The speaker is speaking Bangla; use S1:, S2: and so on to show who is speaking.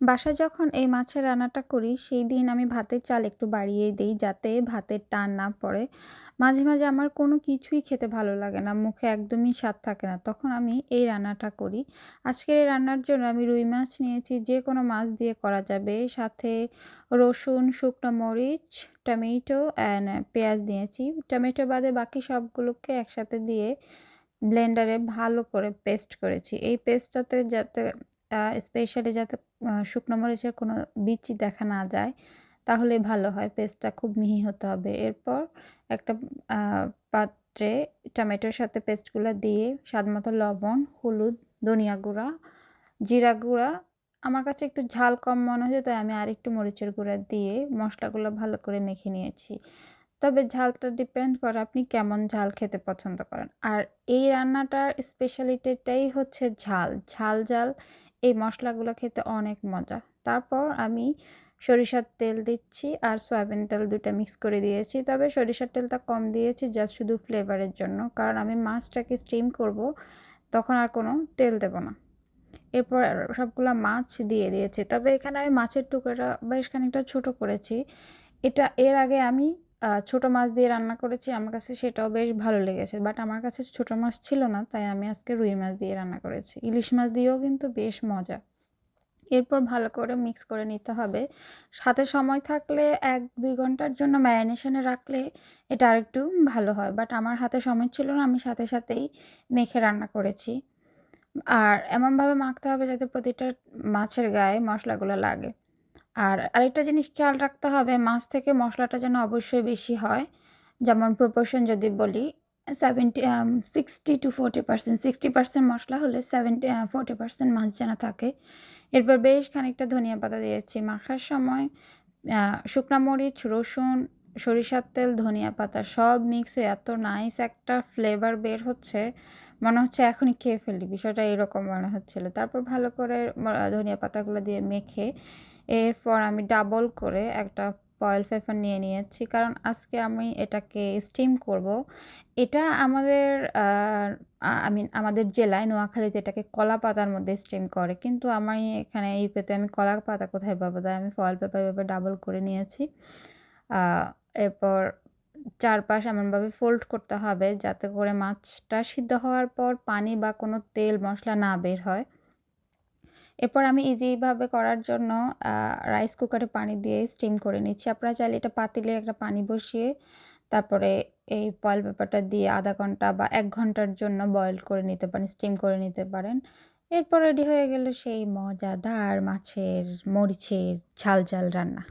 S1: বাসায় যখন এই মাছের রান্নাটা করি, সেই দিন আমি ভাতের চাল একটু বাড়িয়ে দিই যাতে ভাতের টান না পড়ে। মাঝে মাঝে আমার কোনো কিছুই খেতে ভালো লাগে না, মুখে একদমই স্বাদ থাকে না। তখন আমি এই রান্নাটা করি। আজকের এই রান্নার জন্য আমি রুই মাছ নিয়েছি, যে কোনো মাছ দিয়ে করা যাবে। সাথে রসুন, শুকনো মরিচ, টমেটো অ্যান্ড পেঁয়াজ নিয়েছি। টমেটো বাদে বাকি সবগুলোকে একসাথে দিয়ে ব্লেন্ডারে ভালো করে পেস্ট করেছি। এই পেস্টটাতে যাতে স্পেশালি যাতে শুকনো মরিচের কোনো বিচি দেখা না যায়, তাহলে ভালো হয়। পেস্টটা খুব মিহি হতে হবে। এরপর একটা পাত্রে টমেটোর সাথে পেস্টগুলো দিয়ে স্বাদ মতো লবণ, হলুদ, ধনিয়া গুঁড়া, জিরা গুঁড়া। আমার কাছে একটু ঝাল কম মনে হয়েছে, তাই আমি আর একটু মরিচের গুঁড়া দিয়ে মশলাগুলো ভালো করে মেখে নিয়েছি। তবে ঝালটা ডিপেন্ড করে আপনি কেমন ঝাল খেতে পছন্দ করেন। আর এই রান্নাটার স্পেশালিটিটাই হচ্ছে ঝাল। ঝাল ঝাল এই মশলাগুলো খেতে অনেক মজা। তারপর আমি সরিষার তেল দিচ্ছি আর সয়াবিন তেল দুটা মিক্স করে দিয়েছি। তবে সরিষার তেলটা কম দিয়েছি জাস্ট শুধু ফ্লেভারের জন্য। কারণ আমি মাছটাকে স্টিম করব, তখন আর কোনো তেল দেব না। এরপর সবগুলো মাছ দিয়ে দিয়েছি। তবে এখানে আমি মাছের টুকরোটা বেশ খানিকটা ছোটো করেছি। এটা এর আগে আমি ছোট মাছ দিয়ে রান্না করেছি, আমার কাছে সেটাও বেশ ভালো লেগেছে। বাট আমার কাছে ছোট মাছ ছিল না, তাই আমি আজকে রুই মাছ দিয়ে রান্না করেছি। ইলিশ মাছ দিয়েও কিন্তু বেশ মজা। এরপর ভালো করে মিক্স করে নিতে হবে। সাথে সময় থাকলে এক, দুই ঘণ্টার জন্য ম্যারিনেশনে রাখলে এটা আরেকটু ভালো হয়। বাট আমার হাতে সময় ছিল না, আমি সাথে সাথেই মেখে রান্না করেছি। আর এমনভাবে মাখতে হবে যাতে প্রতিটা মাছের গায়ে মশলাগুলো লাগে। আর আরেকটা জিনিস খেয়াল রাখতে হবে, মাছ থেকে মশলাটা যেন অবশ্যই বেশি হয়। যেমন প্রপোর্শন যদি বলি seventy sixty to forty percent sixty percent মশলা হলে সেভেন্টি ফোর্টি পার্সেন্ট মাছ যেন থাকে। এরপর বেশ খানিকটা ধনিয়া পাতা দিয়েছি। মাখার সময় শুকনা মরিচ, রসুন, সরিষার তেল, ধনিয়া পাতা সব মিক্স হয়ে এত নাইস একটা ফ্লেভার বের হচ্ছে, মনে হচ্ছে এখনই খেয়ে ফেলি। বিষয়টা এরকম মনে হচ্ছিল। তারপর ভালো করে ধনিয়া পাতাগুলো দিয়ে মেখে এরপর আমি ডাবল করে একটা ফয়েল পেপার নিয়ে নিয়েছি। কারণ আজকে আমি এটাকে স্টিম করব। এটা আমাদের আমি আমাদের জেলায় নোয়াখালীতে এটাকে কলা পাতার মধ্যে স্টিম করে। কিন্তু আমার এখানে ইউকেতে আমি কলা পাতা কোথায় পাবো? তাই আমি ফয়েল পেপার পেপার ডাবল করে নিয়েছি। এরপর চারপাশ এমনভাবে ফোল্ড করতে হবে যাতে করে মাছটা সিদ্ধ হওয়ার পর পানি বা কোনো তেল মশলা না বের হয়। এরপর আমি ইজিভাবে করার জন্য রাইস কুকারে পানি দিয়ে স্টিম করে নিচ্ছি। আপনারা চাইলে এটা পাতিলে একটা পানি বসিয়ে তারপরে এই ফয়েল পেপারটা দিয়ে আধা ঘণ্টা বা এক ঘণ্টার জন্য বয়েল করে নিতে পারেন স্টিম করে নিতে পারেন। এরপর রেডি হয়ে গেল সেই মজাদার মাছের মরিচের ঝাল ঝাল রান্না।